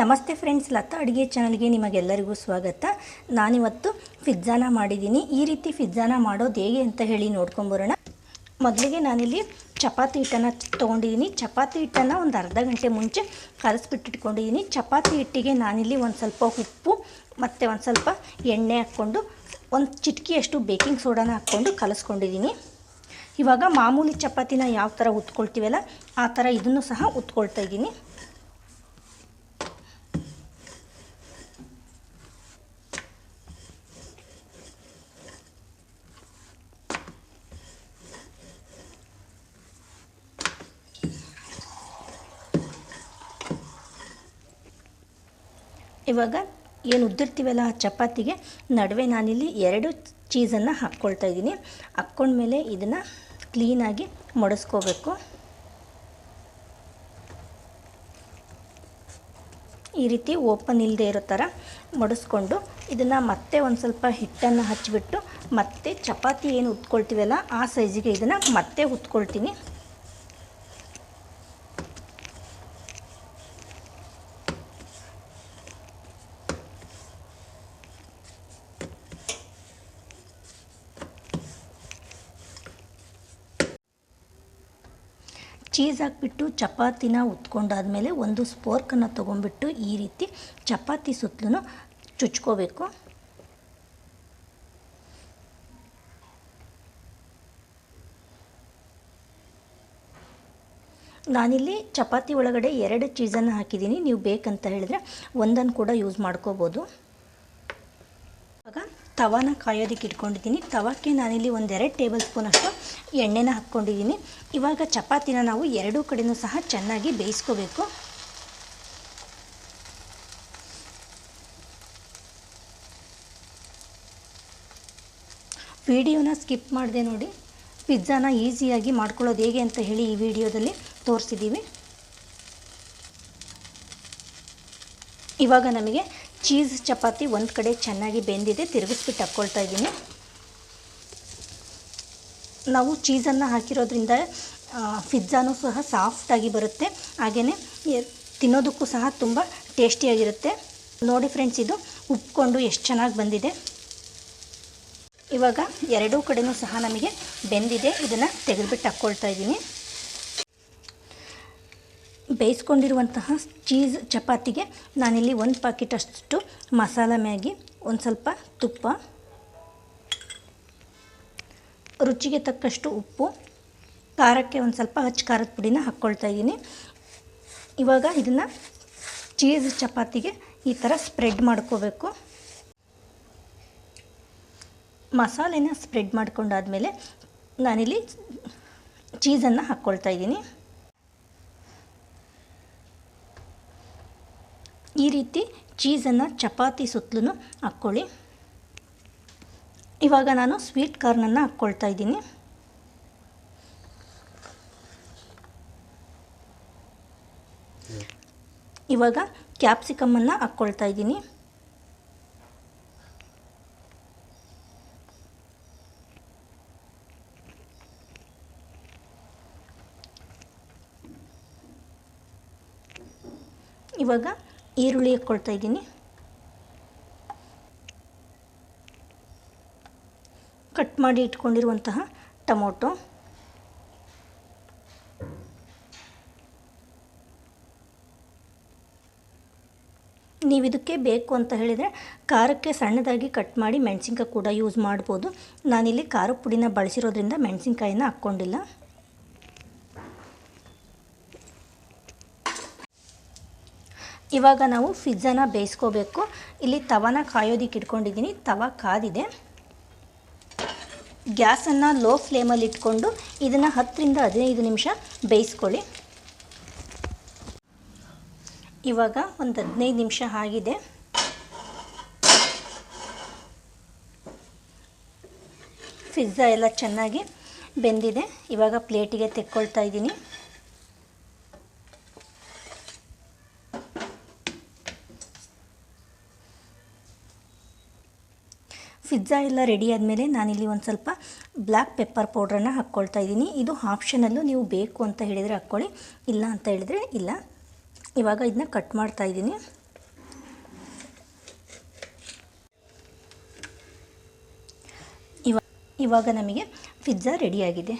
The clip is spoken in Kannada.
ನಮಸ್ತೆ ಫ್ರೆಂಡ್ಸ್, ಲತಾ ಅಡುಗೆ ಚಾನಲ್ಗೆ ನಿಮಗೆಲ್ಲರಿಗೂ ಸ್ವಾಗತ. ನಾನಿವತ್ತು ಫಿಜ್ಜಾನ ಮಾಡಿದ್ದೀನಿ. ಈ ರೀತಿ ಫಿಜ್ಜಾನ ಮಾಡೋದು ಹೇಗೆ ಅಂತ ಹೇಳಿ ನೋಡ್ಕೊಂಬರೋಣ. ಮೊದಲಿಗೆ ನಾನಿಲ್ಲಿ ಚಪಾತಿ ಹಿಟ್ಟನ್ನು ತೊಗೊಂಡಿದ್ದೀನಿ. ಚಪಾತಿ ಹಿಟ್ಟನ್ನು ಒಂದು ಅರ್ಧ ಗಂಟೆ ಮುಂಚೆ ಕಲಸ್ಬಿಟ್ಟಿಟ್ಕೊಂಡಿದ್ದೀನಿ ಚಪಾತಿ ಹಿಟ್ಟಿಗೆ ನಾನಿಲ್ಲಿ ಒಂದು ಸ್ವಲ್ಪ ಉಪ್ಪು, ಮತ್ತು ಒಂದು ಸ್ವಲ್ಪ ಎಣ್ಣೆ ಹಾಕ್ಕೊಂಡು, ಒಂದು ಚಿಟಕಿಯಷ್ಟು ಬೇಕಿಂಗ್ ಸೋಡಾನ ಹಾಕ್ಕೊಂಡು ಕಲಸ್ಕೊಂಡಿದ್ದೀನಿ. ಇವಾಗ ಮಾಮೂಲಿ ಚಪಾತಿನ ಯಾವ ಥರ ಉತ್ಕೊಳ್ತೀವಲ್ಲ, ಆ ಥರ ಇದನ್ನು ಸಹ ಉತ್ಕೊಳ್ತಾ ಇದ್ದೀನಿ. ಇವಾಗ ಏನು ಉದ್ದಿರ್ತೀವಲ್ಲ ಆ ಚಪಾತಿಗೆ, ನಡುವೆ ನಾನಿಲ್ಲಿ ಎರಡು ಚೀಸನ್ನು ಹಾಕ್ಕೊಳ್ತಾ ಇದ್ದೀನಿ. ಹಾಕ್ಕೊಂಡ್ಮೇಲೆ ಇದನ್ನು ಕ್ಲೀನಾಗಿ ಮಡಿಸ್ಕೋಬೇಕು. ಈ ರೀತಿ ಓಪನ್ ಇಲ್ಲದೆ ಇರೋ ಥರ ಮಡಿಸ್ಕೊಂಡು ಇದನ್ನು ಮತ್ತೆ ಒಂದು ಸ್ವಲ್ಪ ಹಿಟ್ಟನ್ನು ಹಚ್ಚಿಬಿಟ್ಟು ಮತ್ತೆ ಚಪಾತಿ ಏನು ಉತ್ಕೊಳ್ತೀವಲ್ಲ ಆ ಸೈಜಿಗೆ ಇದನ್ನು ಮತ್ತೆ ಉತ್ಕೊಳ್ತೀನಿ. ಚೀಸ್ ಹಾಕ್ಬಿಟ್ಟು ಚಪಾತಿನ ಉತ್ಕೊಂಡಾದ್ಮೇಲೆ ಒಂದು ಸ್ಪೋರ್ಕನ್ನು ತೊಗೊಂಡ್ಬಿಟ್ಟು ಈ ರೀತಿ ಚಪಾತಿ ಸುತ್ತಲೂ ಚುಚ್ಕೋಬೇಕು. ನಾನಿಲ್ಲಿ ಚಪಾತಿ ಒಳಗಡೆ ಎರಡು ಚೀಸನ್ನು ಹಾಕಿದ್ದೀನಿ. ನೀವು ಬೇಕಂತ ಹೇಳಿದ್ರೆ ಒಂದನ್ನು ಕೂಡ ಯೂಸ್ ಮಾಡ್ಕೋಬೋದು. ತವಾನ ಕಾಯೋದಕ್ಕೆ ಇಟ್ಕೊಂಡಿದ್ದೀನಿ. ತವಕ್ಕೆ ನಾನಿಲ್ಲಿ ಒಂದೆರಡು ಟೇಬಲ್ ಸ್ಪೂನಷ್ಟು ಎಣ್ಣೆನ ಹಾಕ್ಕೊಂಡಿದ್ದೀನಿ. ಇವಾಗ ಚಪಾತಿನ ನಾವು ಎರಡೂ ಕಡೆಯೂ ಸಹ ಚೆನ್ನಾಗಿ ಬೇಯಿಸ್ಕೋಬೇಕು. ವಿಡಿಯೋನ ಸ್ಕಿಪ್ ಮಾಡಿದೆ ನೋಡಿ. ಪಿಜ್ಜಾನ ಈಸಿಯಾಗಿ ಮಾಡ್ಕೊಳ್ಳೋದು ಹೇಗೆ ಅಂತ ಹೇಳಿ ಈ ವಿಡಿಯೋದಲ್ಲಿ ತೋರಿಸಿದ್ದೀವಿ. ಇವಾಗ ನಮಗೆ ಚೀಸ್ ಚಪಾತಿ ಒಂದು ಕಡೆ ಚೆನ್ನಾಗಿ ಬೆಂದಿದೆ ತಿರುಗಿಸ್ಬಿಟ್ಟು ಹಾಕ್ಕೊಳ್ತಾ ಇದ್ದೀನಿ. ನಾವು ಚೀಸನ್ನು ಹಾಕಿರೋದ್ರಿಂದ ಪಿಜ್ಜಾನೂ ಸಹ ಸಾಫ್ಟಾಗಿ ಬರುತ್ತೆ. ಹಾಗೆಯೇ ತಿನ್ನೋದಕ್ಕೂ ಸಹ ತುಂಬ ಟೇಸ್ಟಿಯಾಗಿರುತ್ತೆ ನೋಡಿ ಫ್ರೆಂಡ್ಸ್ ಇದು ಉಪ್ಕೊಂಡು ಎಷ್ಟು ಚೆನ್ನಾಗಿ ಬಂದಿದೆ. ಇವಾಗ ಎರಡೂ ಕಡೆಯೂ ಸಹ ನಮಗೆ ಬೆಂದಿದೆ. ಇದನ್ನು ತೆಗೆದುಬಿಟ್ಟು ಹಾಕ್ಕೊಳ್ತಾ ಇದ್ದೀನಿ. ಬೇಯಿಸ್ಕೊಂಡಿರುವಂತಹ ಚೀಸ್ ಚಪಾತಿಗೆ ನಾನಿಲ್ಲಿ ಒಂದು ಪ್ಯಾಕೆಟ್ ಅಷ್ಟು ಮಸಾಲ ಮ್ಯಾಗಿ, ಒಂದು ಸ್ವಲ್ಪ ತುಪ್ಪ, ರುಚಿಗೆ ತಕ್ಕಷ್ಟು ಉಪ್ಪು, ಖಾರಕ್ಕೆ ಒಂದು ಸ್ವಲ್ಪ ಹಚ್ಚ ಖಾರದ ಪುಡಿನ ಹಾಕ್ಕೊಳ್ತಾ ಇದ್ದೀನಿ. ಇವಾಗ ಇದನ್ನು ಚೀಸ್ ಚಪಾತಿಗೆ ಈ ಥರ ಸ್ಪ್ರೆಡ್ ಮಾಡ್ಕೋಬೇಕು. ಮಸಾಲೆನ ಸ್ಪ್ರೆಡ್ ಮಾಡ್ಕೊಂಡಾದಮೇಲೆ ನಾನಿಲ್ಲಿ ಚೀಸನ್ನು ಹಾಕ್ಕೊಳ್ತಾ ಇದ್ದೀನಿ. ಈ ರೀತಿ ಚೀಸನ್ನು ಚಪಾತಿ ಸುತ್ತಲೂ ಹಾಕ್ಕೊಳ್ಳಿ. ಇವಾಗ ನಾನು ಸ್ವೀಟ್ ಕಾರ್ನನ್ನು ಹಾಕ್ಕೊಳ್ತಾ ಇದ್ದೀನಿ. ಇವಾಗ ಕ್ಯಾಪ್ಸಿಕಮ್ಮನ್ನು ಹಾಕ್ಕೊಳ್ತಾ ಇದ್ದೀನಿ. ಇವಾಗ ಈರುಳ್ಳಿ ಹಾಕ್ಕೊಳ್ತಾ ಇದ್ದೀನಿ. ಕಟ್ ಮಾಡಿ ಇಟ್ಕೊಂಡಿರುವಂತಹ ಟೊಮೊಟೊ. ನೀವು ಇದಕ್ಕೆ ಬೇಕು ಅಂತ ಹೇಳಿದರೆ ಖಾರಕ್ಕೆ ಸಣ್ಣದಾಗಿ ಕಟ್ ಮಾಡಿ ಮೆಣಸಿನ್ಕಾಯಿ ಕೂಡ ಯೂಸ್ ಮಾಡ್ಬೋದು. ನಾನಿಲ್ಲಿ ಖಾರದ ಪುಡಿನ ಬಳಸಿರೋದ್ರಿಂದ ಮೆಣಸಿನ್ಕಾಯಿನ ಹಾಕ್ಕೊಂಡಿಲ್ಲ ಇವಾಗ ನಾವು ಫಿಜ್ಜಾನ ಬೇಯಿಸ್ಕೋಬೇಕು. ಇಲ್ಲಿ ತವಾನ ಕಾಯೋದಿಕ್ಕೆ ಇಟ್ಕೊಂಡಿದ್ದೀನಿ. ತವ ಕಾದಿದೆ. ಗ್ಯಾಸನ್ನು ಲೋ ಫ್ಲೇಮಲ್ಲಿ ಇಟ್ಕೊಂಡು ಇದನ್ನು ಹತ್ತರಿಂದ ಹದಿನೈದು ನಿಮಿಷ ಬೇಯಿಸ್ಕೊಳ್ಳಿ. ಇವಾಗ ಒಂದು ಹದಿನೈದು ನಿಮಿಷ ಆಗಿದೆ. ಫಿಜ್ಜಾ ಎಲ್ಲ ಚೆನ್ನಾಗಿ ಬೆಂದಿದೆ. ಇವಾಗ ಪ್ಲೇಟಿಗೆ ತೆಕ್ಕೊಳ್ತಾ ಇದ್ದೀನಿ. ಪಿಜ್ಜಾ ಎಲ್ಲ ರೆಡಿ ಆದಮೇಲೆ ನಾನಿಲ್ಲಿ ಒಂದು ಸ್ವಲ್ಪ ಬ್ಲ್ಯಾಕ್ ಪೆಪ್ಪರ್ ಪೌಡ್ರನ್ನು ಹಾಕ್ಕೊಳ್ತಾ ಇದ್ದೀನಿ. ಇದು ಆಪ್ಷನಲ್ಲೂ ನೀವು ಬೇಕು ಅಂತ ಹೇಳಿದರೆ ಹಾಕ್ಕೊಳ್ಳಿ. ಇಲ್ಲ ಅಂತ ಹೇಳಿದರೆ ಇಲ್ಲ. ಇವಾಗ ಇದನ್ನ ಕಟ್ ಮಾಡ್ತಾ ಇದ್ದೀನಿ. ಇವಾಗ ಇವಾಗ ನಮಗೆ ಪಿಜ್ಜಾ ರೆಡಿಯಾಗಿದೆ